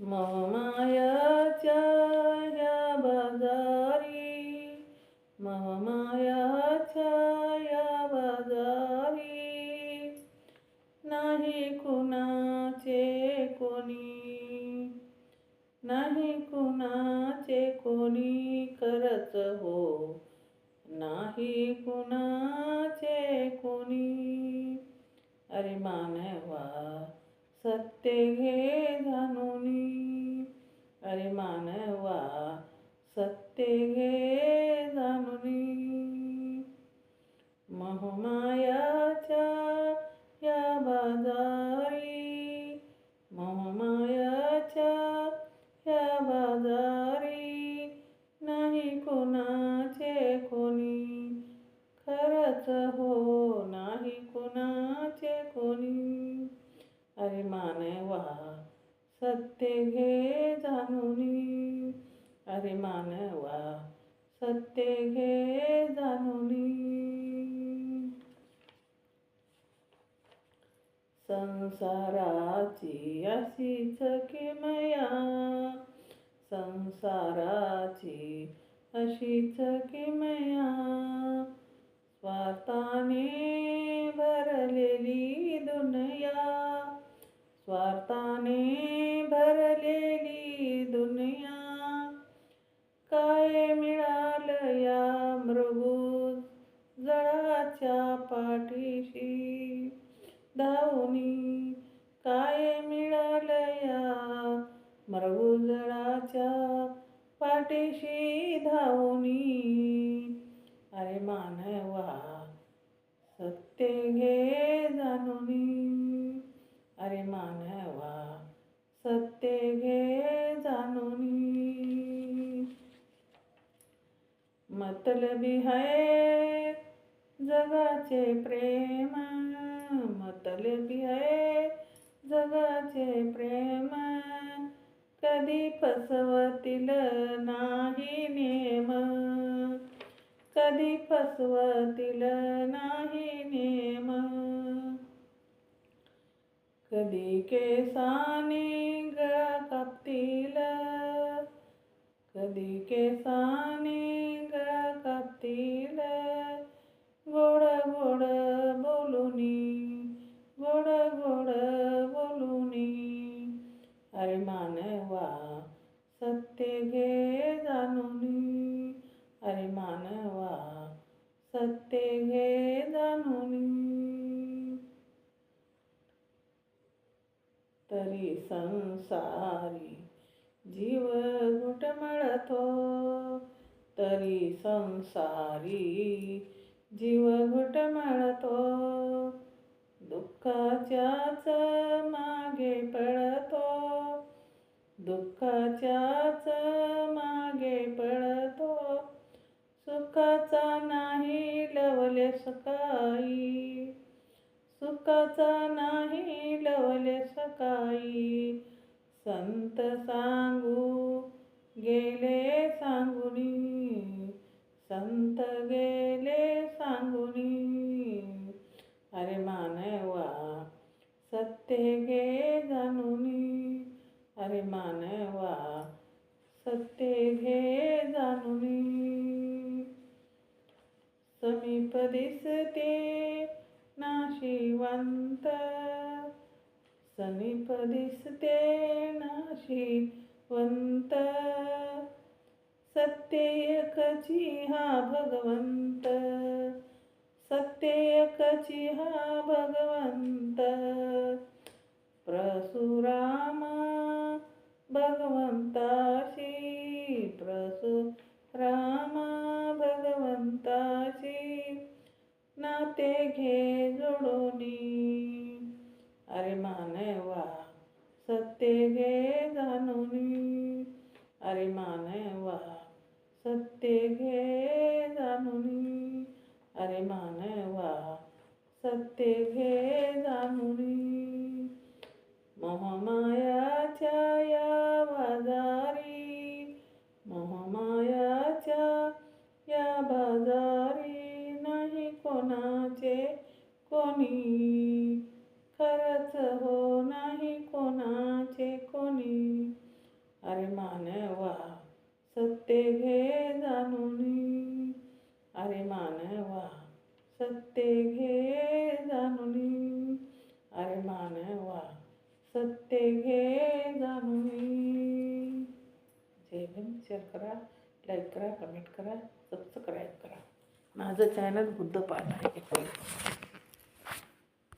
महमायाच्या या बाजारी महमायाच्या या बाजारी नाही कुणाचे कोणी नाही कुणाचे कोणी करत हो नाही कुणाचे कोणी. अरे मानवा सत्य घे कोणाचे कोणी? खरंच हो नाही कोणाचे कोणी? अरे मानवा सत्य घे जाणूनी. अरे मानवा सत्य घे जाणूनी. संसाराची अशीच किमया संसाराची अशीच किमया स्वार्थाने भरलेली दुनिया. स्वार्थाने भरलेली दुनिया. काय मिळालं या मृगू जळाच्या पाठीशी? धावणी काय मिळालं या मृगजळाच्या पाठीशी धावणी अरे मानवा सत्य घे जाणूनी. अरे मानवा सत्य घे जाणूनी. मतलबी है जगाचे प्रेम. मतलबी है जगाचे प्रेम. कधी फसवतील नाही नेम. कधी फसवतील नाही नेम. कधी केसाने गळा कापतील. कधी केसा घे जाणूनी तरी संसारी जीव घुटमळतो. तरी संसारी जीव घुटमळतो. दुःखाच्याच मागे पळतो. दुःखाच्याच मागे पळतो. सुखाचा ना लवले सकाळी. सुखाचा नाही लवले सकाळी. संत सांगू गेले सांगुनी. संत गेले सांगुनी. अरे मानवा सत्य घे जाणुनी. अरे मान नाशिवंत समीप दिसते नाशिवंत सत्य एकची हा भगवंत. सत्य हा भगवंत. प्रसुरामा घे जाणूनी अरे मानवा सत्य घे जाणूनी मोहमायाच्या या बाजारी मोहमायाच्या या बाजारी नाही कोणाचे कोणी. खरंच हो नाही कोणाचे कोणी. अरे मानवा सत्य घे जाणून. अरे मानवा सत्य घे जाणून. अरे मानवा सत्य घे जाणून. जेवण शेअर करा लाईक करा कमेंट करा सबस्क्राईब करा. माझं चॅनल बुद्ध पाठ आहे.